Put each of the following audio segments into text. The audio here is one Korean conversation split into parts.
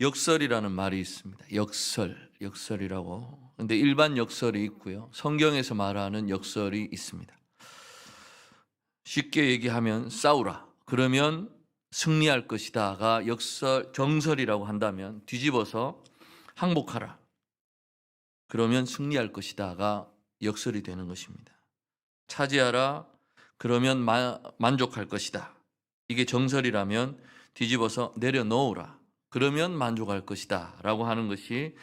역설이라는 말이 있습니다. 역설, 역설이라고. 근데 일반 역설이 있고요. 성경에서 말하는 역설이 있습니다. 쉽게 얘기하면 싸우라. 그러면 승리할 것이다가 역설, 정설이라고 한다면 뒤집어서 항복하라. 그러면 승리할 것이다가 역설이 되는 것입니다. 차지하라. 그러면 마- 만족할 것이다. 이게 정설이라면 뒤집어서 내려놓으라. 그러면 만족할 것이다. 라고 하는 것이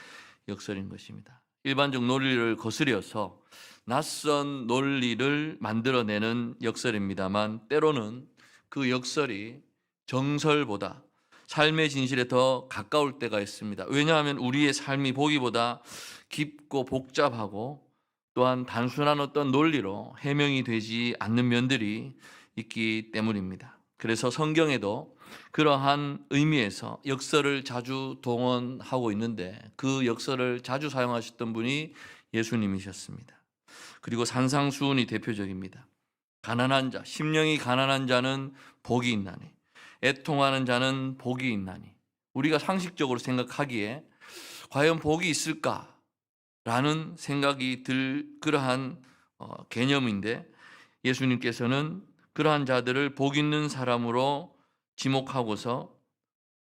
역설인 것입니다. 일반적 논리를 거스려서 낯선 논리를 만들어내는 역설입니다만 때로는 그 역설이 정설보다 삶의 진실에 더 가까울 때가 있습니다. 왜냐하면 우리의 삶이 보기보다 깊고 복잡하고 또한 단순한 어떤 논리로 해명이 되지 않는 면들이 있기 때문입니다. 그래서 성경에도 그러한 의미에서 역설을 자주 동원하고 있는데 그 역설을 자주 사용하셨던 분이 예수님이셨습니다. 그리고 산상수훈이 대표적입니다. 가난한 자, 심령이 가난한 자는 복이 있나니, 애통하는 자는 복이 있나니. 우리가 상식적으로 생각하기에 과연 복이 있을까라는 생각이 들 그러한 어, 개념인데 예수님께서는 그러한 자들을 복 있는 사람으로 지목하고서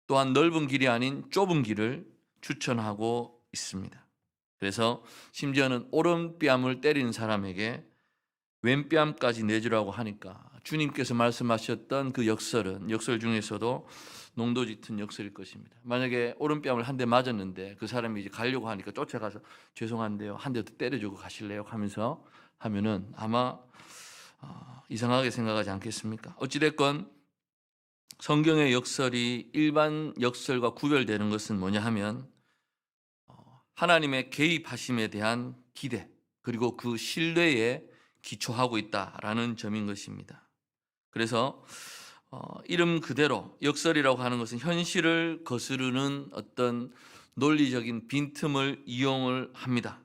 또한 넓은 길이 아닌 좁은 길을 추천하고 있습니다. 그래서 심지어는 오른뺨을 때린 사람에게 왼뺨까지 내주라고 하니까 주님께서 말씀하셨던 그 역설은 역설 중에서도 농도 짙은 역설일 것입니다. 만약에 오른뺨을 한 대 맞았는데 그 사람이 이제 가려고 하니까 쫓아가서 죄송한데요 한 대 더 때려주고 가실래요? 하면서 하면은 아마 어, 이상하게 생각하지 않겠습니까? 어찌됐건 성경의 역설이 일반 역설과 구별되는 것은 뭐냐 하면 어, 하나님의 개입하심에 대한 기대 그리고 그 신뢰에 기초하고 있다라는 점인 것입니다. 그래서 어, 이름 그대로 역설이라고 하는 것은 현실을 거스르는 어떤 논리적인 빈틈을 이용을 합니다.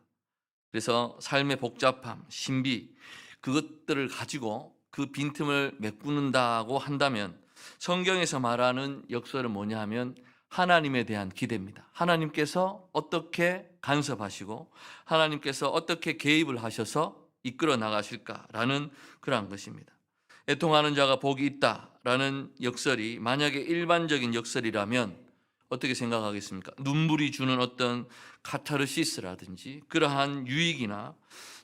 그래서 삶의 복잡함, 신비 그것들을 가지고 그 빈틈을 메꾸는다고 한다면 성경에서 말하는 역설은 뭐냐 하면 하나님에 대한 기대입니다. 하나님께서 어떻게 간섭하시고 하나님께서 어떻게 개입을 하셔서 이끌어 나가실까라는 그러한 것입니다. 애통하는 자가 복이 있다라는 역설이 만약에 일반적인 역설이라면 어떻게 생각하겠습니까? 눈물이 주는 어떤 카타르시스라든지 그러한 유익이나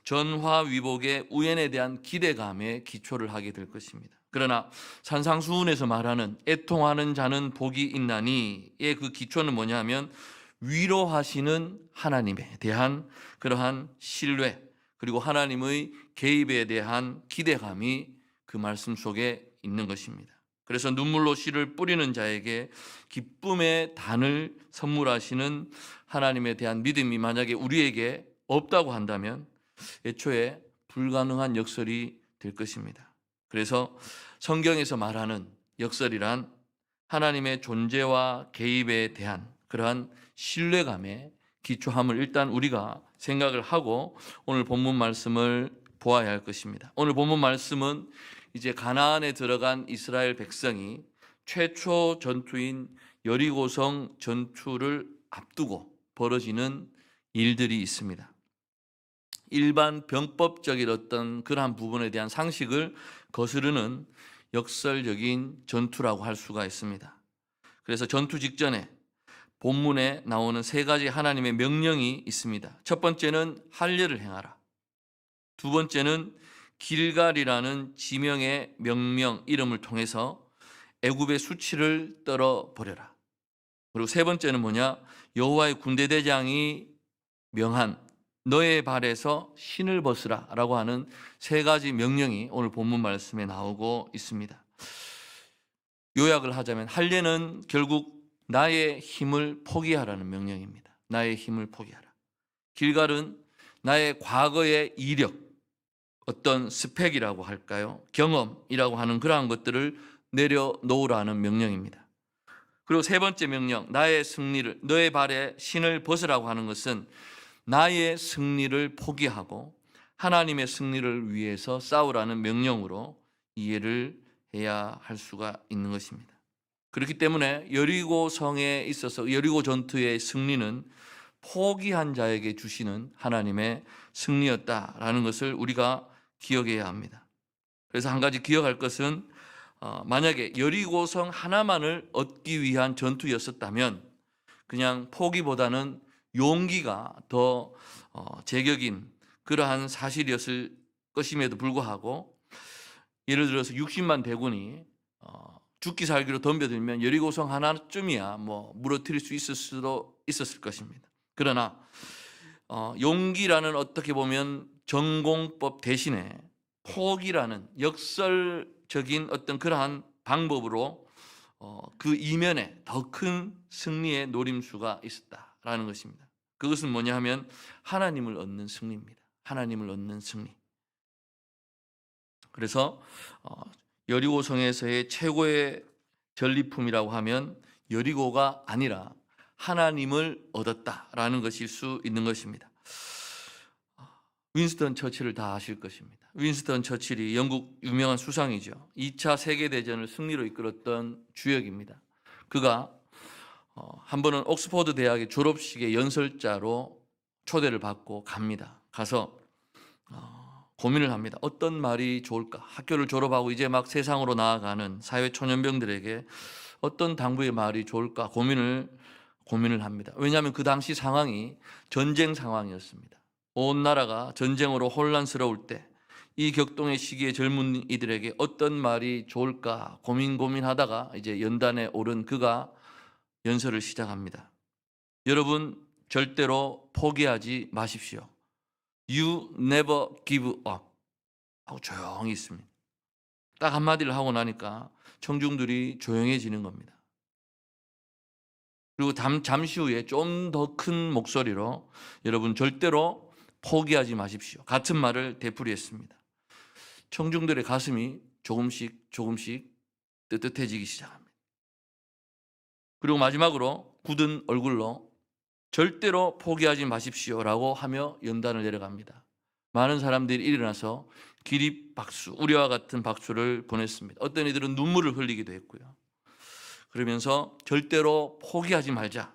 전화위복의 우연에 대한 기대감에 기초를 하게 될 것입니다. 그러나 산상수훈에서 말하는 애통하는 자는 복이 있나니의 그 기초는 뭐냐면 위로하시는 하나님에 대한 그러한 신뢰 그리고 하나님의 개입에 대한 기대감이 그 말씀 속에 있는 것입니다. 그래서 눈물로 씨를 뿌리는 자에게 기쁨의 단을 선물하시는 하나님에 대한 믿음이 만약에 우리에게 없다고 한다면 애초에 불가능한 역설이 될 것입니다. 그래서 성경에서 말하는 역설이란 하나님의 존재와 개입에 대한 그러한 신뢰감에 기초함을 일단 우리가 생각을 하고 오늘 본문 말씀을 보아야 할 것입니다. 오늘 본문 말씀은 이제 가나안에 들어간 이스라엘 백성이 최초 전투인 여리고성 전투를 앞두고 벌어지는 일들이 있습니다. 일반 병법적인 어떤 그러한 부분에 대한 상식을 거스르는 역설적인 전투라고 할 수가 있습니다. 그래서 전투 직전에 본문에 나오는 세 가지 하나님의 명령이 있습니다. 첫 번째는 할례를 행하라. 두 번째는 길갈이라는 지명의 명명 이름을 통해서 애굽의 수치를 떨어 버려라. 그리고 세 번째는 뭐냐? 여호와의 군대 대장이 명한 너의 발에서 신을 벗으라 라고 하는 세 가지 명령이 오늘 본문 말씀에 나오고 있습니다. 요약을 하자면 할례는 결국 나의 힘을 포기하라는 명령입니다. 나의 힘을 포기하라. 길갈은 나의 과거의 이력, 어떤 스펙이라고 할까요? 경험이라고 하는 그러한 것들을 내려놓으라는 명령입니다. 그리고 세 번째 명령, 나의 승리를, 너의 발에 신을 벗으라고 하는 것은 나의 승리를 포기하고 하나님의 승리를 위해서 싸우라는 명령으로 이해를 해야 할 수가 있는 것입니다. 그렇기 때문에 여리고 성에 있어서 여리고 전투의 승리는 포기한 자에게 주시는 하나님의 승리였다라는 것을 우리가 기억해야 합니다. 그래서 한 가지 기억할 것은 어, 만약에 여리고성 하나만을 얻기 위한 전투였었다면 그냥 포기보다는 용기가 더 어, 제격인 그러한 사실이었을 것임에도 불구하고 예를 들어서 60만 대군이 어, 죽기 살기로 덤벼들면 여리고성 하나쯤이야 뭐 무너뜨릴 수 있을 수도 있었을 것입니다. 그러나 어, 용기라는 어떻게 보면 전공법 대신에 포기라는 역설적인 어떤 그러한 방법으로 어, 그 이면에 더 큰 승리의 노림수가 있었다라는 것입니다. 그것은 뭐냐 하면 하나님을 얻는 승리입니다. 하나님을 얻는 승리. 그래서 어, 여리고 성에서의 최고의 전리품이라고 하면 여리고가 아니라 하나님을 얻었다라는 것일 수 있는 것입니다. 윈스턴 처칠을 다 아실 것입니다. 윈스턴 처칠이 영국 유명한 수상이죠. 2차 세계 대전을 승리로 이끌었던 주역입니다. 그가 어, 한 번은 옥스퍼드 대학의 졸업식의 연설자로 초대를 받고 갑니다. 가서 어, 고민을 합니다. 어떤 말이 좋을까? 학교를 졸업하고 이제 막 세상으로 나아가는 사회 초년병들에게 어떤 당부의 말이 좋을까 고민을 고민을 합니다. 왜냐하면 그 당시 상황이 전쟁 상황이었습니다. 온 나라가 전쟁으로 혼란스러울 때 이 격동의 시기에 젊은 이들에게 어떤 말이 좋을까 고민 고민하다가 이제 연단에 오른 그가 연설을 시작합니다. 여러분 절대로 포기하지 마십시오. You never give up. 하고 조용히 있습니다. 딱 한마디를 하고 나니까 청중들이 조용해지는 겁니다. 그리고 잠, 잠시 후에 좀 더 큰 목소리로 여러분 절대로 포기하지 마십시오. 같은 말을 되풀이했습니다. 청중들의 가슴이 조금씩 조금씩 뜨뜻해지기 시작합니다. 그리고 마지막으로 굳은 얼굴로 절대로 포기하지 마십시오라고 하며 연단을 내려갑니다. 많은 사람들이 일어나서 기립 박수, 우리와 같은 박수를 보냈습니다. 어떤 이들은 눈물을 흘리기도 했고요. 그러면서 절대로 포기하지 말자.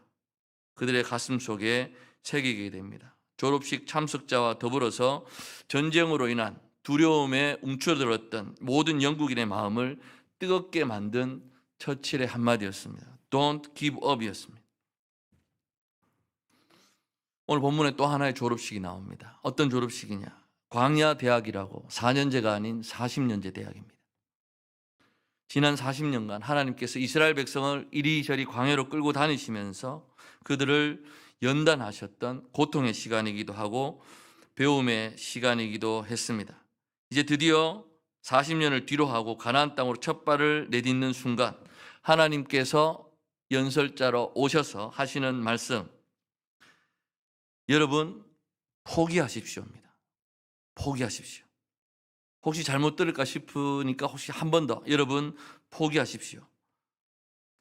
그들의 가슴 속에 새기게 됩니다. 졸업식 참석자와 더불어서 전쟁으로 인한 두려움에 움츠러들었던 모든 영국인의 마음을 뜨겁게 만든 처칠의 한마디였습니다. Don't give up이었습니다. 오늘 본문에 또 하나의 졸업식이 나옵니다. 어떤 졸업식이냐? 광야 대학이라고 4년제가 아닌 40년제 대학입니다. 지난 40년간 하나님께서 이스라엘 백성을 이리저리 광야로 끌고 다니시면서 그들을 연단하셨던 고통의 시간이기도 하고 배움의 시간이기도 했습니다. 이제 드디어 40년을 뒤로 하고 가나안 땅으로 첫 발을 내딛는 순간 하나님께서 연설자로 오셔서 하시는 말씀 여러분 포기하십시오입니다. 포기하십시오. 혹시 잘못 들을까 싶으니까 혹시 한 번 더 여러분 포기하십시오.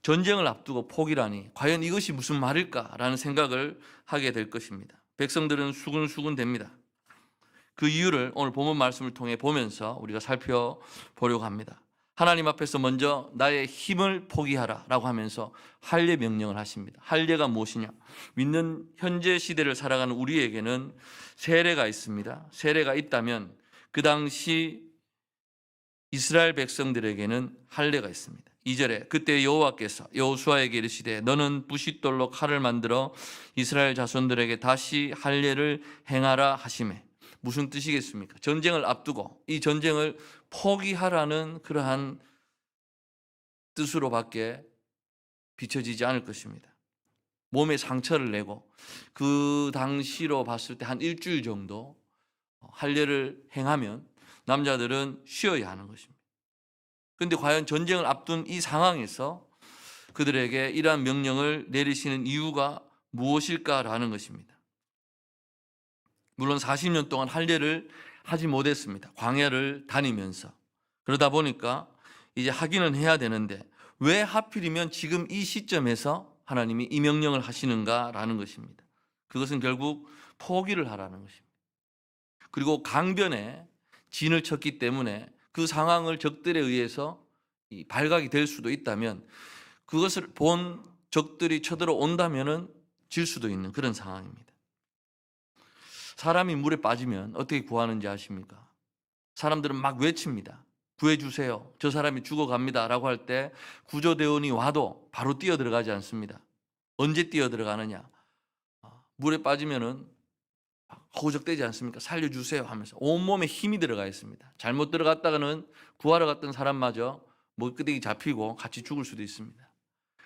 전쟁을 앞두고 포기라니 과연 이것이 무슨 말일까라는 생각을 하게 될 것입니다. 백성들은 수군수군 됩니다. 그 이유를 오늘 본문 말씀을 통해 보면서 우리가 살펴보려고 합니다. 하나님 앞에서 먼저 나의 힘을 포기하라 라고 하면서 할례 명령을 하십니다. 할례가 무엇이냐? 믿는 현재 시대를 살아가는 우리에게는 세례가 있습니다. 세례가 있다면 그 당시 이스라엘 백성들에게는 할례가 있습니다. 2절에 그때 여호와께서 여호수아에게 이르시되 너는 부싯돌로 칼을 만들어 이스라엘 자손들에게 다시 할례를 행하라 하심에 무슨 뜻이겠습니까? 전쟁을 앞두고 이 전쟁을 포기하라는 그러한 뜻으로밖에 비춰지지 않을 것입니다. 몸에 상처를 내고 그 당시로 봤을 때 한 일주일 정도 할례를 행하면 남자들은 쉬어야 하는 것입니다. 그런데 과연 전쟁을 앞둔 이 상황에서 그들에게 이러한 명령을 내리시는 이유가 무엇일까라는 것입니다. 물론 40년 동안 할례를 하지 못했습니다. 광야를 다니면서. 그러다 보니까 이제 하기는 해야 되는데 왜 하필이면 지금 이 시점에서 하나님이 이 명령을 하시는가라는 것입니다. 그것은 결국 포기를 하라는 것입니다. 그리고 강변에 진을 쳤기 때문에 그 상황을 적들에 의해서 발각이 될 수도 있다면 그것을 본 적들이 쳐들어 온다면은 질 수도 있는 그런 상황입니다. 사람이 물에 빠지면 어떻게 구하는지 아십니까? 사람들은 막 외칩니다. 구해주세요. 저 사람이 죽어갑니다. 라고 할 때 구조대원이 와도 바로 뛰어 들어가지 않습니다. 언제 뛰어 들어가느냐? 아, 물에 빠지면은 허우적대지 않습니까? 살려주세요 하면서 온몸에 힘이 들어가 있습니다. 잘못 들어갔다가는 구하러 갔던 사람마저 못끄댕이 잡히고 같이 죽을 수도 있습니다.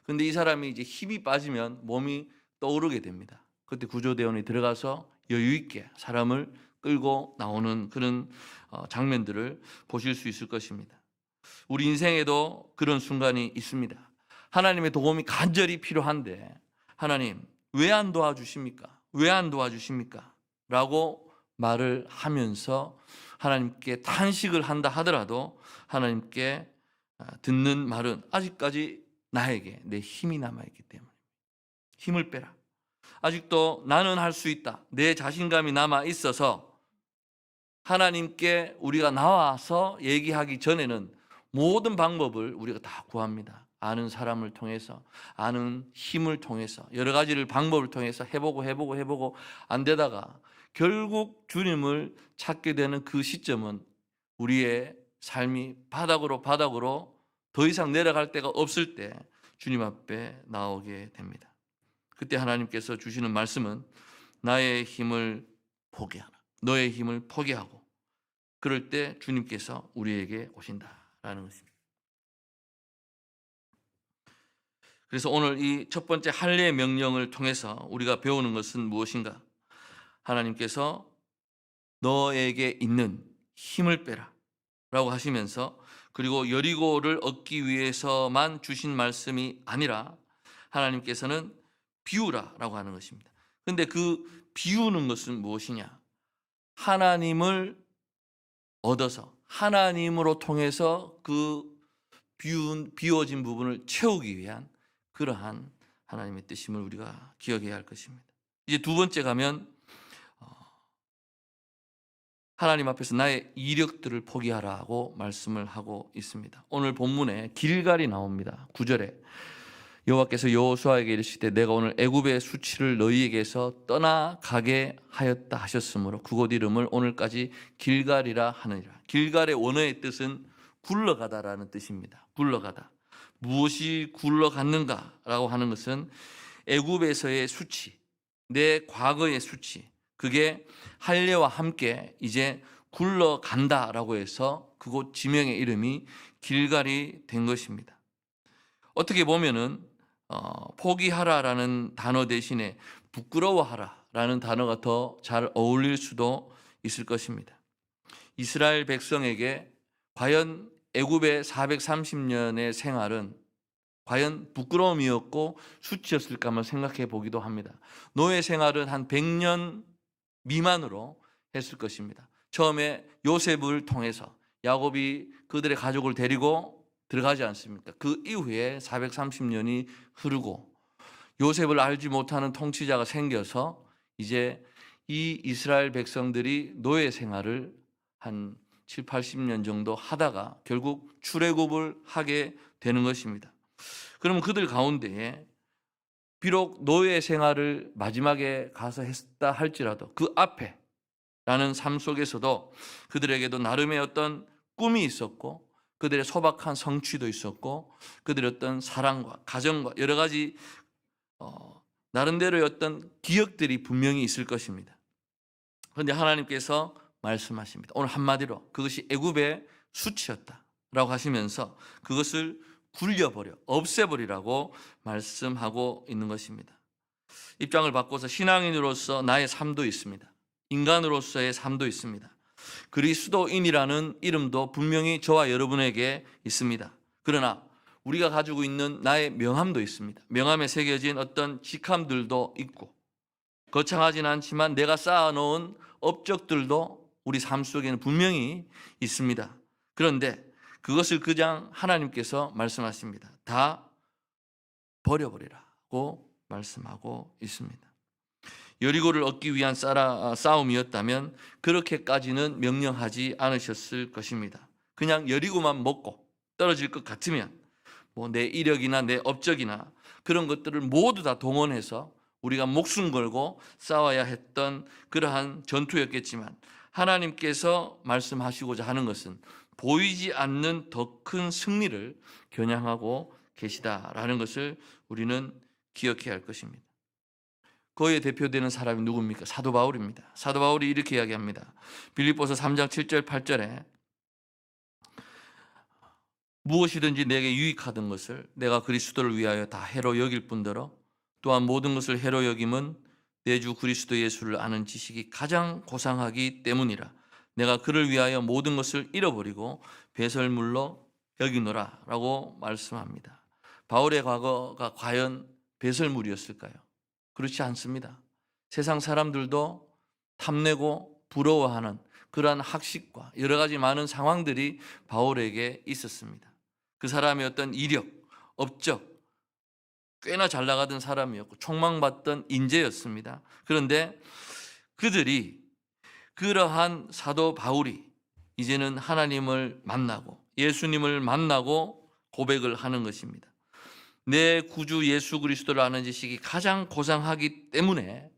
근데 이 사람이 이제 힘이 빠지면 몸이 떠오르게 됩니다. 그때 구조대원이 들어가서 여유 있게 사람을 끌고 나오는 그런 어, 장면들을 보실 수 있을 것입니다. 우리 인생에도 그런 순간이 있습니다. 하나님의 도움이 간절히 필요한데 하나님 왜 안 도와주십니까? 왜 안 도와주십니까? 라고 말을 하면서 하나님께 탄식을 한다 하더라도 하나님께 아, 듣는 말은 아직까지 나에게 내 힘이 남아있기 때문에 힘을 빼라. 아직도 나는 할 수 있다. 내 자신감이 남아 있어서 하나님께 우리가 나와서 얘기하기 전에는 모든 방법을 우리가 다 구합니다. 아는 사람을 통해서, 아는 힘을 통해서, 여러 가지를 방법을 통해서 해보고 해보고 해보고 안 되다가 결국 주님을 찾게 되는 그 시점은 우리의 삶이 바닥으로 바닥으로 더 이상 내려갈 데가 없을 때 주님 앞에 나오게 됩니다. 그때 하나님께서 주시는 말씀은 나의 힘을 포기하라. 너의 힘을 포기하고 그럴 때 주님께서 우리에게 오신다라는 것입니다. 그래서 오늘 이 첫 번째 할례 명령을 통해서 우리가 배우는 것은 무엇인가? 하나님께서 너에게 있는 힘을 빼라 라고 하시면서 그리고 여리고를 얻기 위해서만 주신 말씀이 아니라 하나님께서는 비우라 라고 하는 것입니다. 근데 그 비우는 것은 무엇이냐? 하나님을 얻어서 하나님으로 통해서 그 비운, 비워진 부분을 채우기 위한 그러한 하나님의 뜻임을 우리가 기억해야 할 것입니다. 이제 두 번째 가면 어, 하나님 앞에서 나의 이력들을 포기하라고 말씀을 하고 있습니다. 오늘 본문에 길갈이 나옵니다. 9절에 여호와께서 여호수아에게 이르시되 내가 오늘 애굽의 수치를 너희에게서 떠나가게 하였다 하셨으므로 그곳 이름을 오늘까지 길갈이라 하느니라. 길갈의 원어의 뜻은 굴러가다라는 뜻입니다. 굴러가다. 무엇이 굴러갔는가라고 하는 것은 애굽에서의 수치, 내 과거의 수치, 그게 할례와 함께 이제 굴러간다라고 해서 그곳 지명의 이름이 길갈이 된 것입니다. 어떻게 보면은 어, 포기하라라는 단어 대신에 부끄러워하라라는 단어가 더 잘 어울릴 수도 있을 것입니다. 이스라엘 백성에게 과연 애굽의 430년의 생활은 과연 부끄러움이었고 수치였을까 한번 생각해 보기도 합니다. 노예 생활은 한 100년 미만으로 했을 것입니다. 처음에 요셉을 통해서 야곱이 그들의 가족을 데리고 들어가지 않습니까? 그 이후에 430년이 흐르고 요셉을 알지 못하는 통치자가 생겨서 이제 이 이스라엘 백성들이 노예 생활을 한 7, 80년 정도 하다가 결국 출애굽을 하게 되는 것입니다. 그러면 그들 가운데에 비록 노예 생활을 마지막에 가서 했다 할지라도 그 앞에 라는 삶 속에서도 그들에게도 나름의 어떤 꿈이 있었고 그들의 소박한 성취도 있었고 그들의 어떤 사랑과 가정과 여러 가지 어, 나름대로의 어떤 기억들이 분명히 있을 것입니다. 그런데 하나님께서 말씀하십니다. 오늘 한마디로 그것이 애굽의 수치였다라고 하시면서 그것을 굴려버려 없애버리라고 말씀하고 있는 것입니다. 입장을 바꿔서 신앙인으로서 나의 삶도 있습니다. 인간으로서의 삶도 있습니다. 그리스도인이라는 이름도 분명히 저와 여러분에게 있습니다. 그러나 우리가 가지고 있는 나의 명함도 있습니다. 명함에 새겨진 어떤 직함들도 있고 거창하진 않지만 내가 쌓아놓은 업적들도 우리 삶 속에는 분명히 있습니다. 그런데 그것을 그냥 하나님께서 말씀하십니다. 다 버려버리라고 말씀하고 있습니다. 여리고를 얻기 위한 싸움이었다면 그렇게까지는 명령하지 않으셨을 것입니다. 그냥 여리고만 먹고 떨어질 것 같으면 뭐 내 이력이나 내 업적이나 그런 것들을 모두 다 동원해서 우리가 목숨 걸고 싸워야 했던 그러한 전투였겠지만 하나님께서 말씀하시고자 하는 것은 보이지 않는 더 큰 승리를 겨냥하고 계시다라는 것을 우리는 기억해야 할 것입니다. 그에 대표되는 사람이 누굽니까? 사도 바울입니다. 사도 바울이 이렇게 이야기합니다. 빌립보서 3장 7절 8절에 무엇이든지 내게 유익하던 것을 내가 그리스도를 위하여 다 해로 여길 뿐더러 또한 모든 것을 해로 여김은 내 주 그리스도 예수를 아는 지식이 가장 고상하기 때문이라 내가 그를 위하여 모든 것을 잃어버리고 배설물로 여기노라라고 말씀합니다. 바울의 과거가 과연 배설물이었을까요? 그렇지 않습니다. 세상 사람들도 탐내고 부러워하는 그러한 학식과 여러 가지 많은 상황들이 바울에게 있었습니다. 그 사람의 어떤 이력, 업적, 꽤나 잘 나가던 사람이었고 총망받던 인재였습니다. 그런데 그들이 그러한 사도 바울이 이제는 하나님을 만나고 예수님을 만나고 고백을 하는 것입니다. 내 구주 예수 그리스도를 아는 지식이 가장 고상하기 때문에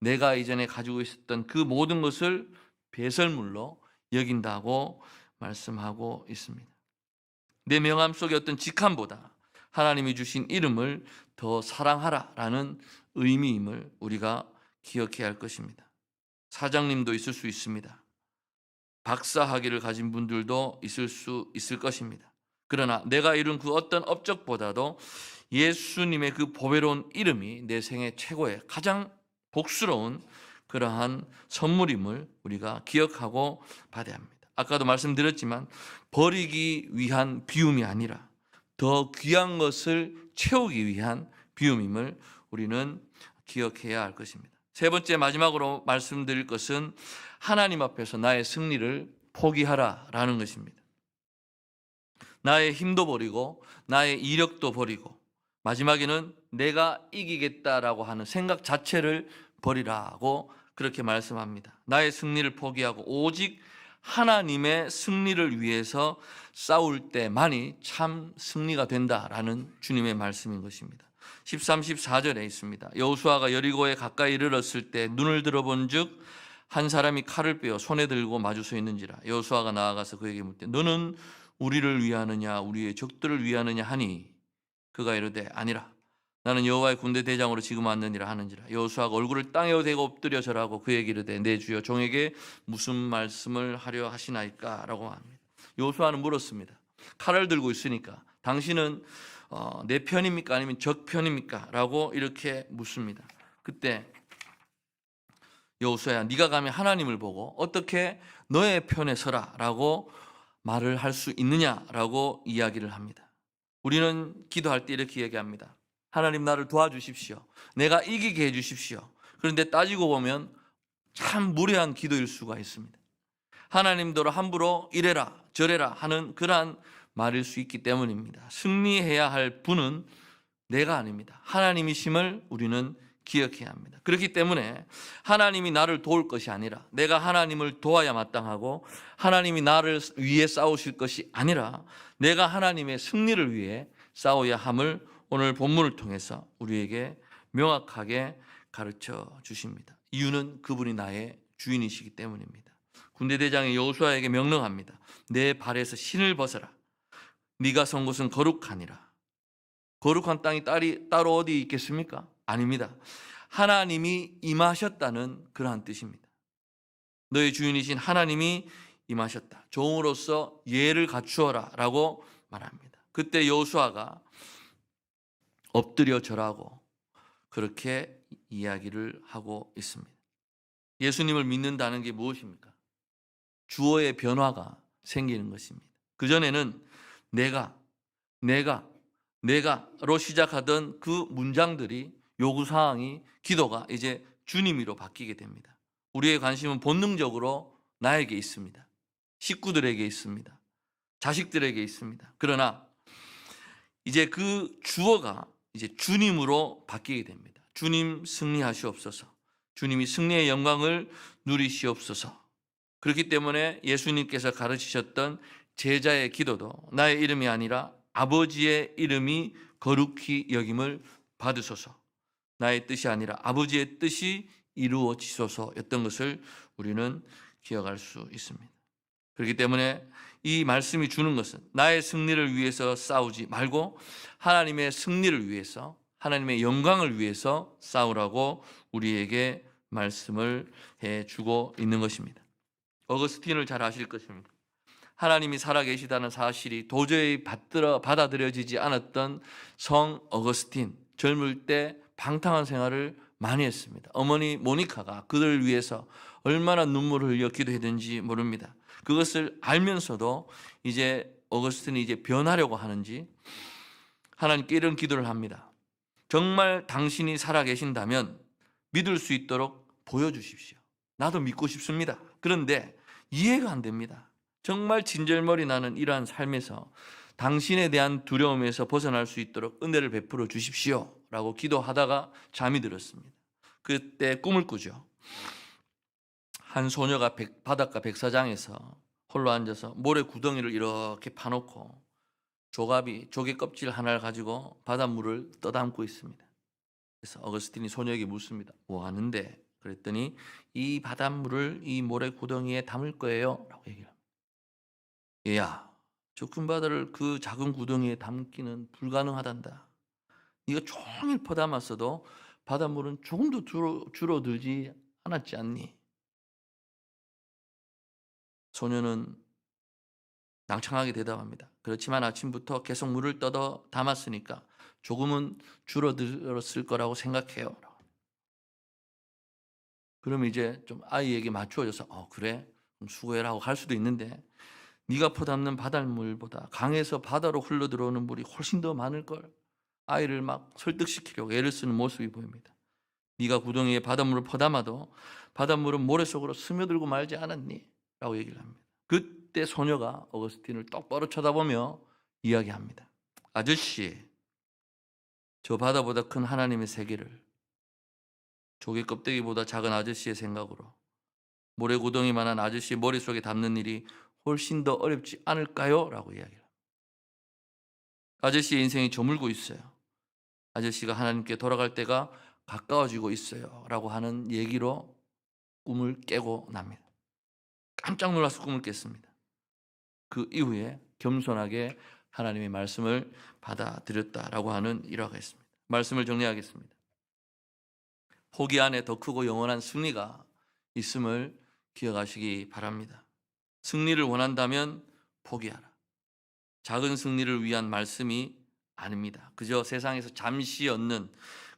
내가 이전에 가지고 있었던 그 모든 것을 배설물로 여긴다고 말씀하고 있습니다. 내 명함 속의 어떤 직함보다 하나님이 주신 이름을 더 사랑하라라는 의미임을 우리가 기억해야 할 것입니다. 사장님도 있을 수 있습니다. 박사 학위를 가진 분들도 있을 수 있을 것입니다. 그러나 내가 이룬 그 어떤 업적보다도 예수님의 그 보배로운 이름이 내 생애 최고의 가장 복스러운 그러한 선물임을 우리가 기억하고 받아야 합니다. 아까도 말씀드렸지만 버리기 위한 비움이 아니라 더 귀한 것을 채우기 위한 비움임을 우리는 기억해야 할 것입니다. 세 번째 마지막으로 말씀드릴 것은 하나님 앞에서 나의 승리를 포기하라라는 것입니다. 나의 힘도 버리고 나의 이력도 버리고 마지막에는 내가 이기겠다라고 하는 생각 자체를 버리라고 그렇게 말씀합니다. 나의 승리를 포기하고 오직 하나님의 승리를 위해서 싸울 때만이 참 승리가 된다라는 주님의 말씀인 것입니다. 13, 14절에 있습니다. 여호수아가 여리고에 가까이 이르렀을 때 눈을 들어본즉 한 사람이 칼을 빼어 손에 들고 마주 서 있는지라 여호수아가 나아가서 그에게 묻되 너는 우리를 위하느냐 우리의 적들을 위하느냐 하니 그가 이르되 아니라 나는 여호와의 군대 대장으로 지금 왔느니라 하는지라 여호수아가 얼굴을 땅에 대고 엎드려 절하고 그에게 이르되 내 주여 종에게 무슨 말씀을 하려 하시나이까라고 합니다. 여호수아는 물었습니다. 칼을 들고 있으니까 당신은 어, 내 편입니까 아니면 적 편입니까? 라고 이렇게 묻습니다. 그때 여호수아야 네가 감히 하나님을 보고 어떻게 너의 편에 서라라고 말을 할 수 있느냐라고 이야기를 합니다. 우리는 기도할 때 이렇게 얘기합니다. 하나님 나를 도와주십시오. 내가 이기게 해주십시오. 그런데 따지고 보면 참 무례한 기도일 수가 있습니다. 하나님도로 함부로 이래라 저래라 하는 그러한 말일 수 있기 때문입니다. 승리해야 할 분은 내가 아닙니다. 하나님이심을 우리는 기억해야 합니다. 그렇기 때문에 하나님이 나를 도울 것이 아니라 내가 하나님을 도와야 마땅하고 하나님이 나를 위해 싸우실 것이 아니라 내가 하나님의 승리를 위해 싸워야 함을 오늘 본문을 통해서 우리에게 명확하게 가르쳐 주십니다. 이유는 그분이 나의 주인이시기 때문입니다. 군대 대장이 여호수아에게 명령합니다. 내 발에서 신을 벗어라. 네가 선 곳은 거룩하니라. 거룩한 땅이 딸이 따로 어디 있겠습니까? 아닙니다. 하나님이 임하셨다는 그러한 뜻입니다. 너의 주인이신 하나님이 임하셨다. 종으로서 예를 갖추어라라고 말합니다. 그때 여호수아가 엎드려 절하고 그렇게 이야기를 하고 있습니다. 예수님을 믿는다는 게 무엇입니까? 주어의 변화가 생기는 것입니다. 그전에는 내가, 내가, 내가로 시작하던 그 문장들이 요구 사항이 기도가 이제 주님이로 바뀌게 됩니다. 우리의 관심은 본능적으로 나에게 있습니다. 식구들에게 있습니다. 자식들에게 있습니다. 그러나 이제 그 주어가 이제 주님으로 바뀌게 됩니다. 주님 승리하시옵소서. 주님이 승리의 영광을 누리시옵소서. 그렇기 때문에 예수님께서 가르치셨던 제자의 기도도 나의 이름이 아니라 아버지의 이름이 거룩히 여김을 받으소서. 나의 뜻이 아니라 아버지의 뜻이 이루어지소서였던 것을 우리는 기억할 수 있습니다. 그렇기 때문에 이 말씀이 주는 것은 나의 승리를 위해서 싸우지 말고 하나님의 승리를 위해서 하나님의 영광을 위해서 싸우라고 우리에게 말씀을 해 주고 있는 것입니다. 어거스틴을 잘 아실 것입니다. 하나님이 살아계시다는 사실이 도저히 받들어 받아들여지지 않았던 성 어거스틴 젊을 때 방탕한 생활을 많이 했습니다. 어머니 모니카가 그들을 위해서 얼마나 눈물을 흘려 기도했는지 모릅니다. 그것을 알면서도 이제 어거스틴이 이제 변하려고 하는지 하나님께 이런 기도를 합니다. 정말 당신이 살아계신다면 믿을 수 있도록 보여주십시오. 나도 믿고 싶습니다. 그런데 이해가 안 됩니다. 정말 진절머리 나는 이러한 삶에서 당신에 대한 두려움에서 벗어날 수 있도록 은혜를 베풀어 주십시오. 라고 기도하다가 잠이 들었습니다. 그때 꿈을 꾸죠. 한 소녀가 백- 바닷가 백사장에서 홀로 앉아서 모래 구덩이를 이렇게 파놓고 조갑이 조개 껍질 하나를 가지고 바닷물을 떠담고 있습니다. 그래서 어거스틴이 소녀에게 묻습니다. 뭐 하는데? 그랬더니 이 바닷물을 이 모래 구덩이에 담을 거예요. 라고 얘기를 합니다. 얘야, 저 큰 바다를 그 작은 구덩이에 담기는 불가능하단다. 네가 종일 퍼담았어도 바닷물은 조금도 줄어, 줄어들지 않았지 않니? 소녀는 낭창하게 대답합니다. 그렇지만 아침부터 계속 물을 떠더 담았으니까 조금은 줄어들었을 거라고 생각해요. 그러면 이제 좀 아이에게 맞추어져서 어 그래 그럼 수고해라고 할 수도 있는데 네가 퍼담는 바닷물보다 강에서 바다로 흘러 들어오는 물이 훨씬 더 많을 걸 아이를 막 설득시키려고 애를 쓰는 모습이 보입니다. 네가 구덩이에 바닷물을 퍼담아도 바닷물은 모래 속으로 스며들고 말지 않았니? 라고 얘기를 합니다. 그때 소녀가 어거스틴을 똑바로 쳐다보며 이야기합니다. 아저씨, 저 바다보다 큰 하나님의 세계를 조개 껍데기보다 작은 아저씨의 생각으로 모래 구덩이만한 아저씨의 머릿속에 담는 일이 훨씬 더 어렵지 않을까요? 라고 이야기를 합니다. 아저씨의 인생이 저물고 있어요. 아저씨가 하나님께 돌아갈 때가 가까워지고 있어요. 라고 하는 얘기로 꿈을 깨고 납니다. 깜짝 놀라서 꿈을 깼습니다. 그 이후에 겸손하게 하나님의 말씀을 받아들였다라고 하는 일화가 있습니다. 말씀을 정리하겠습니다. 포기 안에 더 크고 영원한 승리가 있음을 기억하시기 바랍니다. 승리를 원한다면 포기하라. 작은 승리를 위한 말씀이 아닙니다. 그저 세상에서 잠시 얻는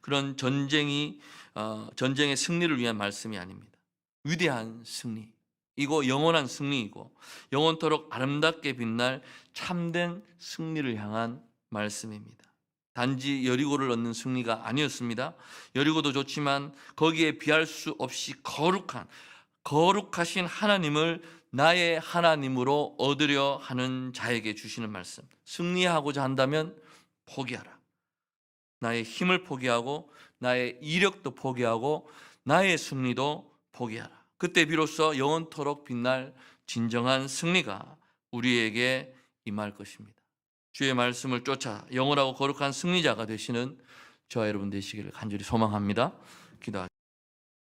그런 전쟁이 어, 전쟁의 승리를 위한 말씀이 아닙니다. 위대한 승리. 이고 영원한 승리이고 영원토록 아름답게 빛날 참된 승리를 향한 말씀입니다. 단지 여리고를 얻는 승리가 아니었습니다. 여리고도 좋지만 거기에 비할 수 없이 거룩한 거룩하신 하나님을 나의 하나님으로 얻으려 하는 자에게 주시는 말씀. 승리하고자 한다면 포기하라. 나의 힘을 포기하고 나의 이력도 포기하고 나의 승리도 포기하라. 그때 비로소 영원토록 빛날 진정한 승리가 우리에게 임할 것입니다. 주의 말씀을 쫓아 영원하고 거룩한 승리자가 되시는 저와 여러분 되시기를 간절히 소망합니다. 기도하겠습니다.